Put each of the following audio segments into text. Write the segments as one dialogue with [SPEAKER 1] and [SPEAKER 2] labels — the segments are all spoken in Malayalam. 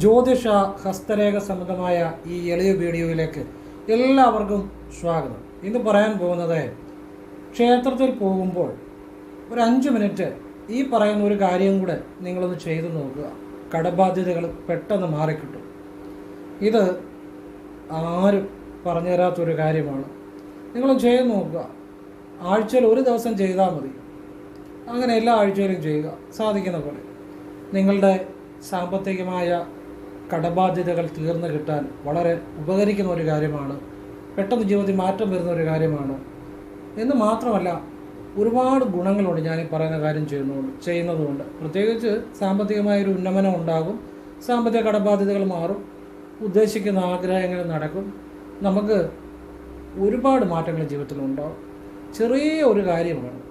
[SPEAKER 1] ജ്യോതിഷ ഹസ്തരേഖ സംബന്ധമായ ഈ എളിയ വീഡിയോയിലേക്ക് എല്ലാവർക്കും സ്വാഗതം. ഇന്ന് പറയാൻ പോകുന്നത് ക്ഷേത്രത്തിൽ പോകുമ്പോൾ ഒരു അഞ്ച് മിനിറ്റ് ഈ പറയുന്ന ഒരു കാര്യം കൂടെ നിങ്ങളൊന്ന് ചെയ്തു നോക്കുക. കടബാധ്യതകൾ പെട്ടെന്ന് മാറിക്കിട്ടും. ഇത് ആരും പറഞ്ഞു തരാത്തൊരു കാര്യമാണ്. നിങ്ങൾ ചെയ്തു നോക്കുക. ആഴ്ചയിൽ ഒരു ദിവസം ചെയ്താൽ മതി. അങ്ങനെ എല്ലാ ആഴ്ചയിലും ചെയ്യുക. സാധിക്കുന്ന പോലെ. നിങ്ങളുടെ സാമ്പത്തികമായ കടബാധ്യതകൾ തീർന്നു കിട്ടാൻ വളരെ ഉപകരിക്കുന്ന ഒരു കാര്യമാണ്. പെട്ടെന്ന് ജീവിതത്തിൽ മാറ്റം വരുന്ന ഒരു കാര്യമാണ്. എന്ന് മാത്രമല്ല ഒരുപാട് ഗുണങ്ങളുണ്ട് ഞാൻ ഈ പറയുന്ന കാര്യം ചെയ്യുന്നുണ്ട് ചെയ്യുന്നതുകൊണ്ട്. പ്രത്യേകിച്ച് സാമ്പത്തികമായ ഒരു ഉന്നമനം ഉണ്ടാകും സാമ്പത്തിക കടബാധ്യതകൾ മാറും ഉദ്ദേശിക്കുന്ന ആഗ്രഹങ്ങൾ നടക്കും. നമുക്ക് ഒരുപാട് മാറ്റങ്ങൾ ജീവിതത്തിൽ ഉണ്ടാകും. ചെറിയ ഒരു കാര്യമാണ്.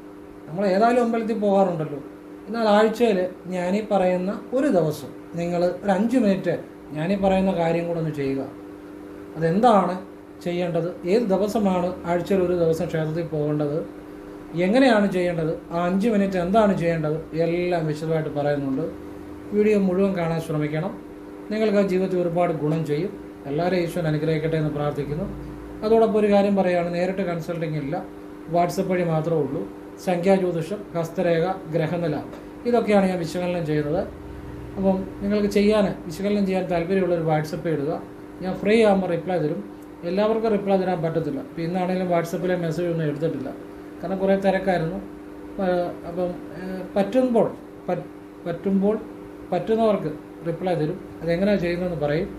[SPEAKER 1] നമ്മൾ ഏതായാലും അമ്പലത്തിൽ പോകാറുണ്ടല്ലോ. എന്നാൽ ആഴ്ചയിൽ ഞാനീ പറയുന്ന ഒരു ദിവസം നിങ്ങൾ ഒരു അഞ്ച് മിനിറ്റ് ഞാനീ പറയുന്ന കാര്യം കൂടെ ഒന്ന് ചെയ്യുക. അതെന്താണ് ചെയ്യേണ്ടത്? ഏത് ദിവസമാണ് ആഴ്ചയിൽ ഒരു ദിവസം ക്ഷേത്രത്തിൽ പോകേണ്ടത്? എങ്ങനെയാണ് ചെയ്യേണ്ടത്? ആ അഞ്ച് മിനിറ്റ് എന്താണ് ചെയ്യേണ്ടത്? എല്ലാം വിശദമായിട്ട് പറയുന്നുണ്ട്. വീഡിയോ മുഴുവൻ കാണാൻ ശ്രമിക്കണം. നിങ്ങൾക്ക് ആ ജീവിതത്തിൽ ഒരുപാട് ഗുണം ചെയ്യും. എല്ലാവരെയും ഈശ്വരൻ അനുഗ്രഹിക്കട്ടെ എന്ന് പ്രാർത്ഥിക്കുന്നു. അതോടൊപ്പം ഒരു കാര്യം പറയുകയാണ് നേരിട്ട് കൺസൾട്ടിംഗ് ഇല്ല. വാട്സപ്പ് വഴി മാത്രമേ ഉള്ളൂ. സംഖ്യാജ്യോതിഷം ഹസ്തരേഖ ഗ്രഹനില. ഇതൊക്കെയാണ് ഞാൻ വിശകലനം ചെയ്യുന്നത്. അപ്പം നിങ്ങൾക്ക് ചെയ്യാൻ വിശകലനം ചെയ്യാൻ താല്പര്യമുള്ള ഒരു വാട്സപ്പ് ഇടുക. ഞാൻ ഫ്രീ ആകുമ്പോൾ റിപ്ലൈ തരും. എല്ലാവർക്കും റിപ്ലൈ തരാൻ പറ്റത്തില്ല. ഇപ്പം ഇന്നാണെങ്കിലും വാട്സപ്പിലെ മെസ്സേജ് ഒന്നും എടുത്തിട്ടില്ല. കാരണം കുറേ തിരക്കായിരുന്നു. അപ്പം പറ്റുമ്പോൾ പറ്റുമ്പോൾ പറ്റുന്നവർക്ക് റിപ്ലൈ തരും. അതെങ്ങനെയാണ് ചെയ്യുന്നതെന്ന് പറയും.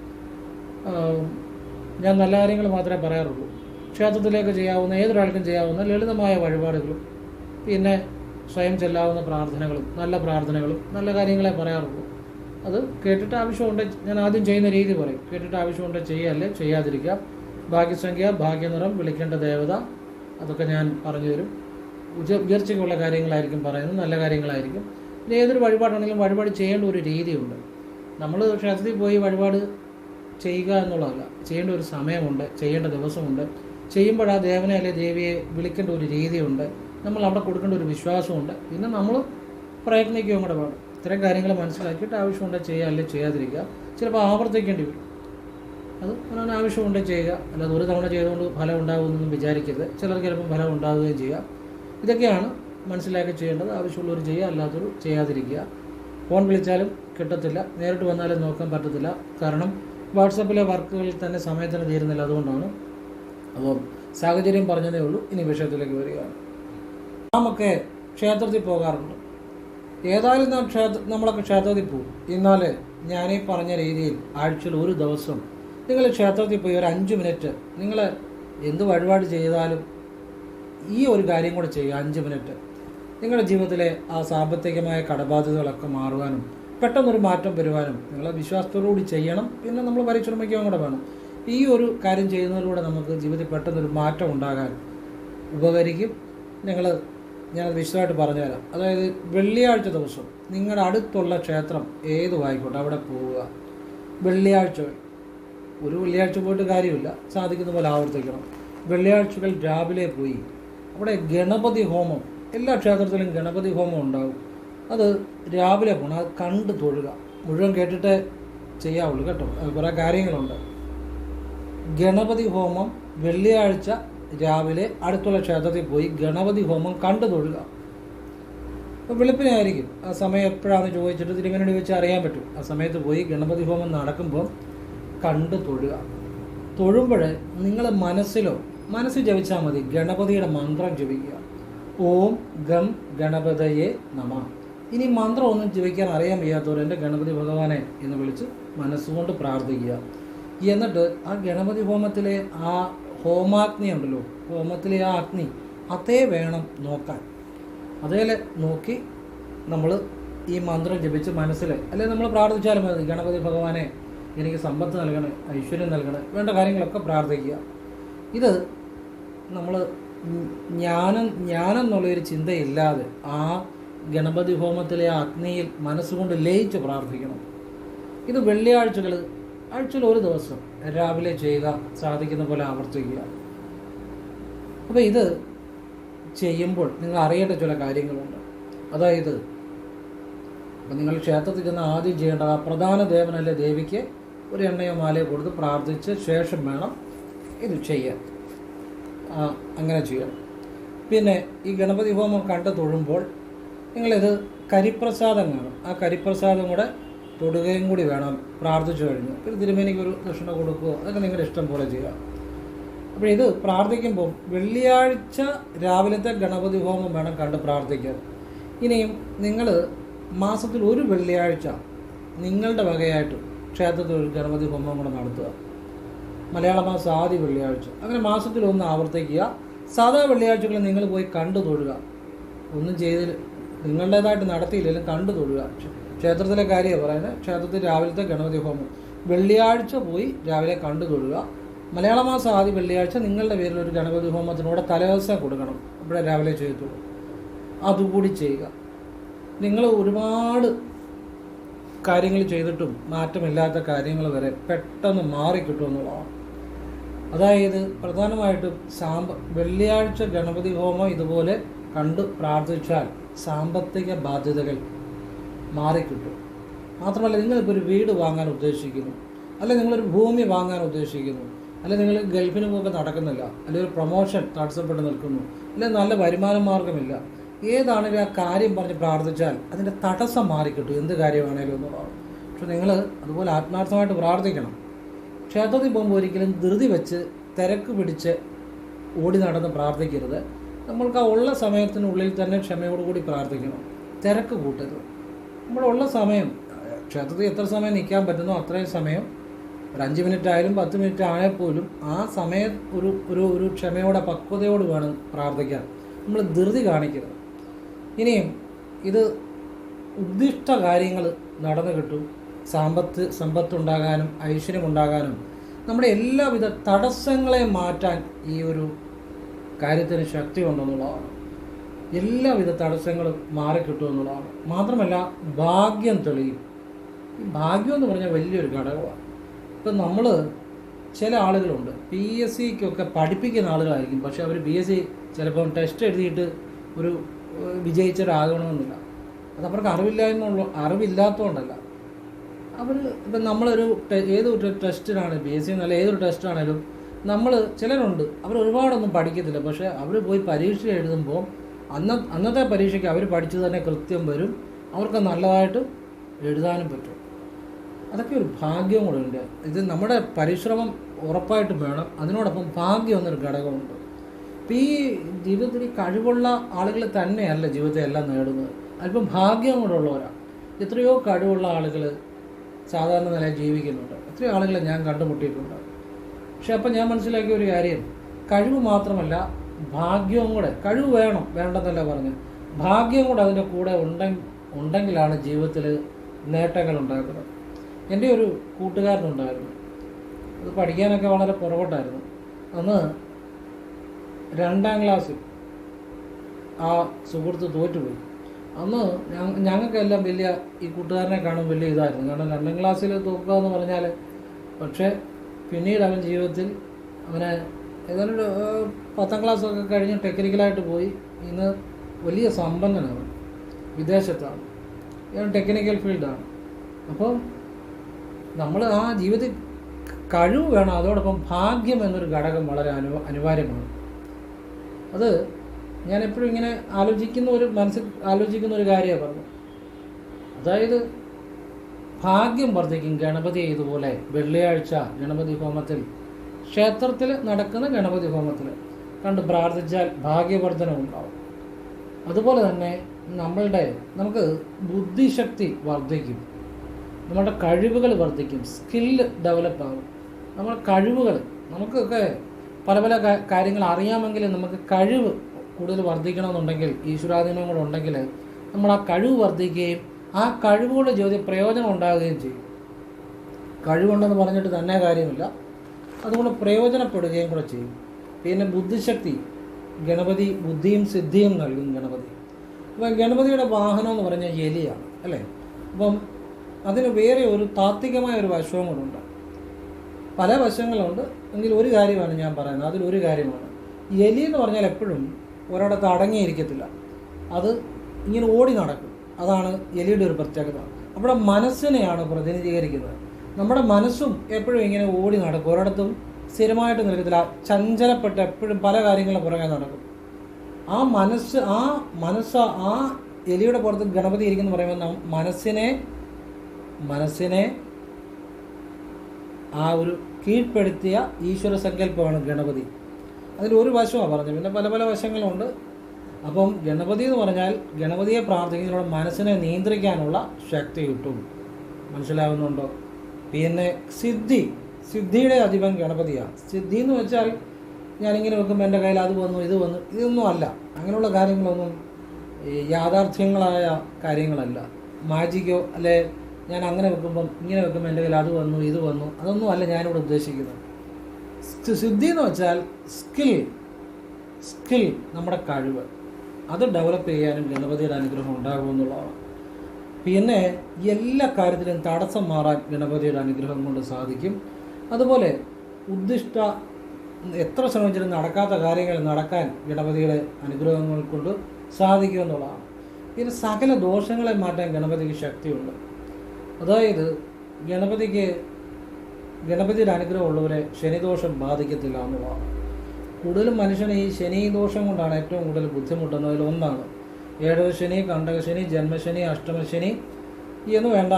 [SPEAKER 1] ഞാൻ നല്ല കാര്യങ്ങൾ മാത്രമേ പറയാറുള്ളൂ. ക്ഷേത്രത്തിലേക്ക് ചെയ്യാവുന്ന ഏതൊരാൾക്കും ചെയ്യാവുന്ന ലളിതമായ വഴിപാടുകളും പിന്നെ സ്വയം ചെല്ലാവുന്ന പ്രാർത്ഥനകളും നല്ല പ്രാർത്ഥനകളും നല്ല കാര്യങ്ങളെ പറയാറുള്ളൂ. അത് കേട്ടിട്ട് ആവശ്യമുണ്ട് ഞാൻ ആദ്യം ചെയ്യുന്ന രീതി പറയും. കേട്ടിട്ട് ആവശ്യമുണ്ട് ചെയ്യല്ലേ ചെയ്യാതിരിക്കുക. ഭാഗ്യസംഖ്യ ഭാഗ്യനിറം വിളിക്കേണ്ട ദേവത അതൊക്കെ ഞാൻ പറഞ്ഞു തരും. ഉച്ച ഉയർച്ചയ്ക്കുള്ള കാര്യങ്ങളായിരിക്കും പറയുന്നത് നല്ല കാര്യങ്ങളായിരിക്കും. പിന്നെ ഏതൊരു വഴിപാടാണെങ്കിലും വഴിപാട് ചെയ്യേണ്ട ഒരു രീതിയുണ്ട്. നമ്മൾ ക്ഷേത്രത്തിൽ പോയി വഴിപാട് ചെയ്യുക എന്നുള്ളതല്ല ചെയ്യേണ്ട ഒരു സമയമുണ്ട് ചെയ്യേണ്ട ദിവസമുണ്ട്. ചെയ്യുമ്പോൾ ആ ദേവനെ അല്ലെ ദേവിയെ വിളിക്കേണ്ട ഒരു രീതിയുണ്ട്. നമ്മൾ അവിടെ കൊടുക്കേണ്ട ഒരു വിശ്വാസമുണ്ട്. പിന്നെ നമ്മൾ പ്രയത്നിക്കുകയും കൂടെ വേണം. ഇത്തരം കാര്യങ്ങൾ മനസ്സിലാക്കിയിട്ട് ആവശ്യമുണ്ടെങ്കിൽ ചെയ്യുക അല്ലെങ്കിൽ ചെയ്യാതിരിക്കുക. ചിലപ്പോൾ ആവർത്തിക്കേണ്ടി വരും. അത് അവനവന് ആവശ്യമുണ്ടെങ്കിൽ ചെയ്യുക. അല്ലാതെ ഒരു തവണ ചെയ്തുകൊണ്ട് ഫലം ഉണ്ടാകുമെന്നൊന്നും വിചാരിക്കരുത്. ചിലർക്ക് ചിലപ്പം ഫലം ഉണ്ടാകുകയും ചെയ്യാം. ഇതൊക്കെയാണ് മനസ്സിലാക്കി ചെയ്യേണ്ടത്. ആവശ്യമുള്ളവർ ചെയ്യുക അല്ലാത്തവർ ചെയ്യാതിരിക്കുക. ഫോൺ വിളിച്ചാലും കിട്ടത്തില്ല. നേരിട്ട് വന്നാലും നോക്കാൻ പറ്റത്തില്ല. കാരണം വാട്സപ്പിലെ വർക്കുകളിൽ തന്നെ സമയത്തിന് തീരുന്നില്ല അതുകൊണ്ടാണ്. അപ്പോൾ സാഹചര്യം പറഞ്ഞതേ ഉള്ളൂ. ഇനി വിഷയത്തിലേക്ക് വരികയാണ്. നാമൊക്കെ ക്ഷേത്രത്തിൽ പോകാറുണ്ട്. ഏതായാലും നാം ക്ഷേത്ര നമ്മളൊക്കെ ക്ഷേത്രത്തിൽ പോകും. എന്നാൽ ഞാനീ പറഞ്ഞ രീതിയിൽ ആഴ്ചയിൽ ഒരു ദിവസം നിങ്ങൾ ക്ഷേത്രത്തിൽ പോയി ഒരു അഞ്ച് മിനിറ്റ് നിങ്ങൾ എന്ത് വഴിപാട് ചെയ്താലും ഈ ഒരു കാര്യം കൂടെ ചെയ്യുക അഞ്ച് മിനിറ്റ്. നിങ്ങളുടെ ജീവിതത്തിലെ ആ സാമ്പത്തികമായ കടബാധ്യതകളൊക്കെ മാറുവാനും പെട്ടെന്നൊരു മാറ്റം വരുവാനും നിങ്ങൾ വിശ്വാസത്തോടുകൂടി ചെയ്യണം. പിന്നെ നമ്മൾ പരിശ്രമിക്കുകയും കൂടെ വേണം. ഈ ഒരു കാര്യം ചെയ്യുന്നതിലൂടെ നമുക്ക് ജീവിതത്തിൽ പെട്ടെന്നൊരു മാറ്റം ഉണ്ടാകാൻ ഉപകരിക്കും. നിങ്ങൾ ഞാനത് വിശദമായിട്ട് പറഞ്ഞുതരാം. അതായത് വെള്ളിയാഴ്ച ദിവസം നിങ്ങളുടെ അടുത്തുള്ള ക്ഷേത്രം ഏതും ആയിക്കോട്ടെ അവിടെ പോവുക. വെള്ളിയാഴ്ചകൾ ഒരു വെള്ളിയാഴ്ച പോയിട്ട് കാര്യമില്ല. സാധിക്കുന്ന പോലെ ആവർത്തിക്കണം. വെള്ളിയാഴ്ചകൾ രാവിലെ പോയി. അവിടെ ഗണപതി ഹോമം എല്ലാ ക്ഷേത്രത്തിലും ഗണപതി ഹോമം ഉണ്ടാവും. അത് രാവിലെ പോകണം അത് കണ്ട് തൊഴുക. മുഴുവൻ കേട്ടിട്ട് ചെയ്യാവുള്ളൂ കേട്ടോ. അത് കുറേ കാര്യങ്ങളുണ്ട്. ഗണപതി ഹോമം വെള്ളിയാഴ്ച രാവിലെ അടുത്തുള്ള ക്ഷേത്രത്തിൽ പോയി ഗണപതി ഹോമം കണ്ടു തൊഴുക. അപ്പോൾ വെളുപ്പിനായിരിക്കും. ആ സമയം എപ്പോഴാണെന്ന് ചോദിച്ചിട്ട് തിരുമേനോട് വെച്ച് അറിയാൻ പറ്റും. ആ സമയത്ത് പോയി ഗണപതി ഹോമം നടക്കുമ്പോൾ കണ്ടു തൊഴുക. തൊഴുമ്പോൾ നിങ്ങൾ മനസ്സിലോ മനസ്സിൽ ജപിച്ചാൽ മതി. ഗണപതിയുടെ മന്ത്രം ജപിക്കുക. ഓം ഗം ഗണപതയെ നമ. ഇനി മന്ത്രം ഒന്നും ജപിക്കാൻ അറിയാൻ വയ്യാത്തവർ എന്റെ ഗണപതി ഭഗവാനെ എന്ന് വിളിച്ച് മനസ്സുകൊണ്ട് പ്രാർത്ഥിക്കുക. എന്നിട്ട് ആ ഗണപതി ഹോമത്തിലെ ആ ഹോമാഗ്നി ഉണ്ടല്ലോ ഹോമത്തിലെ ആ അഗ്നി അതേ വേണം നോക്കാൻ. അതേലെ നോക്കി നമ്മൾ ഈ മന്ത്രം ജപിച്ച് മനസ്സിൽ അല്ലെങ്കിൽ നമ്മൾ പ്രാർത്ഥിച്ചാലും മതി ഗണപതി ഭഗവാനെ എനിക്ക് സമ്പത്ത് നൽകണേ ഐശ്വര്യം നൽകണേ വേണ്ട കാര്യങ്ങളൊക്കെ പ്രാർത്ഥിക്കുക. ഇത് നമ്മൾ ജ്ഞാനം ജ്ഞാനം എന്നുള്ളൊരു ചിന്തയില്ലാതെ ആ ഗണപതി ഹോമത്തിലെ ആ അഗ്നിയിൽ മനസ്സുകൊണ്ട് ലയിച്ച് പ്രാർത്ഥിക്കണം. ഇത് വെള്ളിയാഴ്ചകൾ ആഴ്ചയിൽ ഒരു ദിവസം രാവിലെ ചെയ്യുക സാധിക്കുന്ന പോലെ ആവർത്തിക്കുക. അപ്പോൾ ഇത് ചെയ്യുമ്പോൾ നിങ്ങൾ അറിയേണ്ട ചില കാര്യങ്ങളുണ്ട്. അതായത് അപ്പം നിങ്ങൾ ക്ഷേത്രത്തിൽ ചെന്ന് ആദ്യം ചെയ്യേണ്ട ആ പ്രധാന ദേവനല്ലേ ദേവിക്ക് ഒരു എണ്ണയോ മാലയോ കൊടുത്ത് പ്രാർത്ഥിച്ച് ശേഷം വേണം ഇത് ചെയ്യാൻ. അങ്ങനെ ചെയ്യണം പിന്നെ ഈ ഗണപതി ഹോമം കണ്ടു തൊഴുമ്പോൾ നിങ്ങളിത് കരിപ്രസാദം കാണും. ആ കരിപ്രസാദം കൂടെ തൊടുകയും കൂടി വേണം പ്രാർത്ഥിച്ചു കഴിഞ്ഞു. ഒരു തിരുമേനിക്ക് ഒരു ദക്ഷിണ കൊടുക്കുകയോ അതൊക്കെ നിങ്ങളുടെ ഇഷ്ടം പോലെ ചെയ്യാം അപ്പോൾ ഇത് പ്രാർത്ഥിക്കുമ്പോൾ വെള്ളിയാഴ്ച രാവിലത്തെ ഗണപതി ഹോമം വേണം കണ്ട് പ്രാർത്ഥിക്കാൻ. ഇനിയും നിങ്ങൾ മാസത്തിൽ ഒരു വെള്ളിയാഴ്ച നിങ്ങളുടെ വകയായിട്ട് ക്ഷേത്രത്തിൽ ഒരു ഗണപതി ഹോമം കൂടെ നടത്തുക. മലയാള മാസം ആദ്യ വെള്ളിയാഴ്ച. അങ്ങനെ മാസത്തിൽ ഒന്ന് ആവർത്തിക്കുക. സാധാ വെള്ളിയാഴ്ചകളിൽ നിങ്ങൾ പോയി കണ്ടു തൊഴുക. ഒന്നും ചെയ്തിൽ നിങ്ങളുടേതായിട്ട് നടത്തിയില്ലെങ്കിലും കണ്ടു തൊഴുക. ക്ഷേത്രത്തിലെ കാര്യമാണ് പറയുന്നത് ക്ഷേത്രത്തിൽ രാവിലത്തെ ഗണപതി ഹോമം. വെള്ളിയാഴ്ച പോയി രാവിലെ കണ്ടു തൊഴുക. മലയാള മാസം ആദ്യ വെള്ളിയാഴ്ച നിങ്ങളുടെ പേരിൽ ഒരു ഗണപതി ഹോമത്തിനൂടെ തലേദിവസം കൊടുക്കണം. ഇവിടെ രാവിലെ ചെയ്തോളൂ അതുകൂടി ചെയ്യുക. നിങ്ങൾ ഒരുപാട് കാര്യങ്ങൾ ചെയ്തിട്ടും മാറ്റമില്ലാത്ത കാര്യങ്ങൾ വരെ പെട്ടെന്ന് മാറിക്കിട്ടും എന്നുള്ളതാണ്. അതായത് പ്രധാനമായിട്ടും സാമ്പ വെള്ളിയാഴ്ച ഗണപതി ഹോമം ഇതുപോലെ കണ്ട് പ്രാർത്ഥിച്ചാൽ സാമ്പത്തിക ബാധ്യതകൾ മാറിക്കിട്ടും. മാത്രമല്ല നിങ്ങളിപ്പോൾ ഒരു വീട് വാങ്ങാൻ ഉദ്ദേശിക്കുന്നു അല്ലെങ്കിൽ നിങ്ങളൊരു ഭൂമി വാങ്ങാൻ ഉദ്ദേശിക്കുന്നു അല്ലെങ്കിൽ നിങ്ങൾ ഗൾഫിന് പോകെ നടക്കുന്നില്ല അല്ലെങ്കിൽ ഒരു പ്രൊമോഷൻ തടസ്സപ്പെട്ട് നിൽക്കുന്നു അല്ലെങ്കിൽ നല്ല വരുമാന മാർഗമില്ല ഏതാണെങ്കിലും ആ കാര്യം പറഞ്ഞ് പ്രാർത്ഥിച്ചാൽ അതിന്റെ തടസ്സം മാറിക്കിട്ടും എന്ത് കാര്യമാണേലും എന്നുള്ളതാണ്. പക്ഷെ നിങ്ങൾ അതുപോലെ ആത്മാർത്ഥമായിട്ട് പ്രാർത്ഥിക്കണം. ക്ഷേത്രത്തിൽ പോകുമ്പോൾ ഒരിക്കലും ധൃതി വെച്ച് തിരക്ക് പിടിച്ച് ഓടി നടന്ന് പ്രാർത്ഥിക്കരുത്. നമ്മൾക്ക് ആ ഉള്ള സമയത്തിനുള്ളിൽ തന്നെ ക്ഷമയോടുകൂടി പ്രാർത്ഥിക്കണം. തിരക്ക് കൂട്ടരുത്. നമ്മളുള്ള സമയം ക്ഷേത്രത്തിൽ എത്ര സമയം നിൽക്കാൻ പറ്റുന്നോ അത്രയും സമയം ഒരു അഞ്ച് മിനിറ്റ് ആയാലും പത്ത് മിനിറ്റ് ആയാൽ പോലും ആ സമയം ഒരു ഒരു ഒരു ക്ഷമയോടെ പക്വതയോട് വേണം പ്രാർത്ഥിക്കാൻ. നമ്മൾ ധൃതി കാണിക്കരുത്. ഇനിയും ഇത് ഉദ്ദിഷ്ട കാര്യങ്ങൾ നടന്നു കിട്ടും. സാമ്പത്ത് സമ്പത്തുണ്ടാകാനും ഐശ്വര്യമുണ്ടാകാനും. നമ്മുടെ എല്ലാവിധ തടസ്സങ്ങളെ മാറ്റാൻ ഈ ഒരു കാര്യത്തിന് ശക്തി ഉണ്ടെന്നുള്ളതാണ്. എല്ലാവിധ തടസ്സങ്ങളും മാറിക്കിട്ടും എന്നുള്ളതാണ്. മാത്രമല്ല ഭാഗ്യം തെളിയും. ഈ ഭാഗ്യം എന്ന് പറഞ്ഞാൽ വലിയൊരു ഘടകമാണ്. ഇപ്പം നമ്മൾ ചില ആളുകളുണ്ട്. പി എസ് സിക്കൊക്കെ പഠിപ്പിക്കുന്ന ആളുകളായിരിക്കും. പക്ഷേ അവർ പി എസ് സി ചിലപ്പം ടെസ്റ്റ് എഴുതിയിട്ട് ഒരു വിജയിച്ചവരാകണമെന്നില്ല. അത് അവർക്ക് അറിവില്ലായ്മ അറിവില്ലാത്തതുകൊണ്ടല്ല അവർ ഇപ്പം നമ്മളൊരു ഏത് ടെസ്റ്റിനാണ് പി എസ് സി എന്നല്ല ഏതൊരു ടെസ്റ്റാണേലും നമ്മൾ ചിലരുണ്ട്. അവർ ഒരുപാടൊന്നും പഠിക്കത്തില്ല. പക്ഷേ അവർ പോയി പരീക്ഷ എഴുതുമ്പോൾ അന്ന അന്നത്തെ പരീക്ഷയ്ക്ക് അവർ പഠിച്ചു തന്നെ കൃത്യം വരും. അവർക്ക് നല്ലതായിട്ട് എഴുതാനും പറ്റും. അതൊക്കെ ഒരു ഭാഗ്യം കൂടെ ഉണ്ട്. ഇത് നമ്മുടെ പരിശ്രമം ഉറപ്പായിട്ടും വേണം. അതിനോടൊപ്പം ഭാഗ്യം എന്നൊരു ഘടകമുണ്ട്. ഇപ്പം ഈ ജീവിതത്തിൽ ഈ കഴിവുള്ള ആളുകൾ തന്നെയല്ല ജീവിതത്തെ എല്ലാം നേടുന്നത്. അല്പം ഭാഗ്യം കൂടെ ഉള്ളവരാണ് എത്രയോ കഴിവുള്ള ആളുകൾ സാധാരണ നിലയിൽ ജീവിക്കുന്നുണ്ട്. എത്രയോ ആളുകളെ ഞാൻ കണ്ടുമുട്ടിയിട്ടുണ്ട്. പക്ഷെ അപ്പം ഞാൻ മനസ്സിലാക്കിയ ഒരു കാര്യം. കഴിവ് മാത്രമല്ല ഭാഗ്യവും കൂടെ കഴിവ് വേണം വേണ്ടെന്നല്ല പറഞ്ഞു. ഭാഗ്യം കൂടെ അതിന്റെ കൂടെ ഉണ്ടെങ്കിൽ ഉണ്ടെങ്കിലാണ് ജീവിതത്തിൽ നേട്ടങ്ങൾ ഉണ്ടാക്കുന്നത്. എന്റെ ഒരു കൂട്ടുകാരനുണ്ടായിരുന്നു അത് പഠിക്കാനൊക്കെ വളരെ പുറകോട്ടായിരുന്നു. അന്ന് രണ്ടാം ക്ലാസ്സിൽ ആ സുഹൃത്ത് തോറ്റുപോയി. അന്ന് ഞങ്ങൾക്കെല്ലാം വലിയ ഈ കൂട്ടുകാരനെ കാണും വലിയ ഇതായിരുന്നു. കാരണം രണ്ടാം ക്ലാസ്സിൽ തോക്കുക എന്ന് പറഞ്ഞാൽ പക്ഷേ പിന്നീട് അവൻ ജീവിതത്തിൽ അവനെ ഏഹ്, പത്താം ക്ലാസ്സൊക്കെ കഴിഞ്ഞ് ടെക്നിക്കലായിട്ട് പോയി. ഇന്ന് വലിയ സമ്പന്നനാണ്. വിദേശത്താണ്. ഞാൻ ടെക്നിക്കൽ ഫീൽഡാണ്. അപ്പം നമ്മൾ ആ ജീവിതത്തിൽ കഴിവ് വേണം. അതോടൊപ്പം ഭാഗ്യം എന്നൊരു ഘടകം വളരെ അനു അനിവാര്യമാണ്. അത് ഞാൻ എപ്പോഴും ഇങ്ങനെ ആലോചിക്കുന്ന ഒരു മനസ്സിൽ ആലോചിക്കുന്ന ഒരു കാര്യമാണ് പറഞ്ഞു അതായത് ഭാഗ്യം വർദ്ധിക്കും ഗണപതി ഇതുപോലെ വെള്ളിയാഴ്ച ഗണപതി ഹോമത്തിൽ. ക്ഷേത്രത്തിൽ നടക്കുന്ന ഗണപതി ഹോമത്തിൽ കണ്ട് പ്രാർത്ഥിച്ചാൽ ഭാഗ്യവർദ്ധനം ഉണ്ടാവും. അതുപോലെ തന്നെ നമ്മളുടെ നമുക്ക് ബുദ്ധിശക്തി വർദ്ധിക്കും. നമ്മുടെ കഴിവുകൾ വർദ്ധിക്കും. സ്കില്ല് ഡെവലപ്പ് ആകും നമ്മുടെ കഴിവുകൾ നമുക്കൊക്കെ പല പല കാര്യങ്ങൾ അറിയാമെങ്കിൽ നമുക്ക് കഴിവ് കൂടുതൽ വർദ്ധിക്കണമെന്നുണ്ടെങ്കിൽ ഈശ്വരാധീനം കൂടെ ഉണ്ടെങ്കിൽ നമ്മൾ ആ കഴിവ് വർദ്ധിക്കുകയും ആ കഴിവുകളുടെ ജീവിതത്തിൽ പ്രയോജനം ഉണ്ടാകുകയും ചെയ്യും. കഴിവുണ്ടെന്ന് പറഞ്ഞിട്ട് തന്നെ കാര്യമില്ല. അതുകൊണ്ട് പ്രയോജനപ്പെടുകയും കൂടെ ചെയ്യും. പിന്നെ ബുദ്ധിശക്തി ഗണപതി ബുദ്ധിയും സിദ്ധിയും നൽകും ഗണപതി. അപ്പം ഗണപതിയുടെ വാഹനം എന്ന് പറഞ്ഞാൽ എലിയാണ് അല്ലേ? അപ്പം അതിന് വേറെ ഒരു താത്വികമായ ഒരു വശവും കൂടെ ഉണ്ട്. പല വശങ്ങളുണ്ട് എങ്കിൽ ഒരു കാര്യമാണ് ഞാൻ പറയുന്നത്. അതിലൊരു കാര്യമാണ്. എലി എന്ന് പറഞ്ഞാൽ എപ്പോഴും ഒരിടത്ത് അടങ്ങിയിരിക്കത്തില്ല. അത് ഇങ്ങനെ ഓടി നടക്കും. അതാണ് എലിയുടെ ഒരു പ്രത്യേകത. അവിടെ മനസ്സിനെയാണ് പ്രതിനിധീകരിക്കുന്നത്. നമ്മുടെ മനസ്സും എപ്പോഴും ഇങ്ങനെ ഓടി നടക്കും. ഒരിടത്തും സ്ഥിരമായിട്ട് നിൽക്കത്തില്ല. ചഞ്ചലപ്പെട്ട് എപ്പോഴും പല കാര്യങ്ങളും പുറകെ നടക്കും. ആ മനസ്സ് ആ മനസ്സ് ആ എലിയുടെ പുറത്ത് ഗണപതി ഇരിക്കുന്നു പറയുമ്പോൾ മനസ്സിനെ മനസ്സിനെ ആ ഒരു കീഴ്പ്പെടുത്തിയ ഈശ്വര സങ്കല്പമാണ് ഗണപതി. അതിൽ ഒരു വശമാണ് പറഞ്ഞത്. പിന്നെ പല പല വശങ്ങളുണ്ട്. അപ്പം ഗണപതി എന്ന് പറഞ്ഞാൽ ഗണപതിയെ പ്രാർത്ഥിക്കുന്നതിലൂടെ മനസ്സിനെ നിയന്ത്രിക്കാനുള്ള ശക്തി കിട്ടും. മനസ്സിലാവുന്നുണ്ടോ? പിന്നെ സിദ്ധി. സിദ്ധിയുടെ അധിപൻ ഗണപതിയാണ് സിദ്ധി എന്ന് വെച്ചാൽ ഞാനിങ്ങനെ വെക്കുമ്പോൾ എന്റെ കയ്യിൽ അത് വന്നു ഇത് വന്നു ഇതൊന്നും അല്ല. അങ്ങനെയുള്ള കാര്യങ്ങളൊന്നും യാഥാർത്ഥ്യങ്ങളായ കാര്യങ്ങളല്ല. മാജിക്കോ അല്ലെ ഞാൻ അങ്ങനെ വെക്കുമ്പം ഇങ്ങനെ വെക്കുമ്പോൾ എന്റെ കയ്യിൽ അത് വന്നു ഇത് വന്നു അതൊന്നും അല്ല ഞാനിവിടെ ഉദ്ദേശിക്കുന്നത്. സിദ്ധി എന്ന് വെച്ചാൽ സ്കിൽ സ്കിൽ നമ്മുടെ കഴിവ്. അത് ഡെവലപ്പ് ചെയ്യാനും ഗണപതിയുടെ അനുഗ്രഹം ഉണ്ടാകുമെന്നുള്ളതാണ് പിന്നെ എല്ലാ കാര്യത്തിലും തടസ്സം മാറാൻ ഗണപതിയുടെ അനുഗ്രഹം കൊണ്ട് സാധിക്കും. അതുപോലെ ഉദ്ദിഷ്ട എത്ര ശ്രമിച്ചാലും നടക്കാത്ത കാര്യങ്ങൾ നടക്കാൻ ഗണപതിയുടെ അനുഗ്രഹങ്ങൾ കൊണ്ട് സാധിക്കുമെന്നുള്ളതാണ് ഇതിന് സകല ദോഷങ്ങളെ മാറ്റാൻ ഗണപതിക്ക് ശക്തിയുണ്ട്. അതായത് ഗണപതിക്ക് ഗണപതിയുടെ അനുഗ്രഹം ഉള്ളവരെ ശനിദോഷം ബാധിക്കത്തില്ല എന്നുള്ളതാണ്. കൂടുതലും മനുഷ്യന് ഈ ശനി ദോഷം കൊണ്ടാണ് ഏറ്റവും കൂടുതൽ ബുദ്ധിമുട്ടുന്നതിൽ ഒന്നാണ് ഏഴര ശനി കണ്ടകശനി ജന്മശനി അഷ്ടമശനി എന്ന് വേണ്ട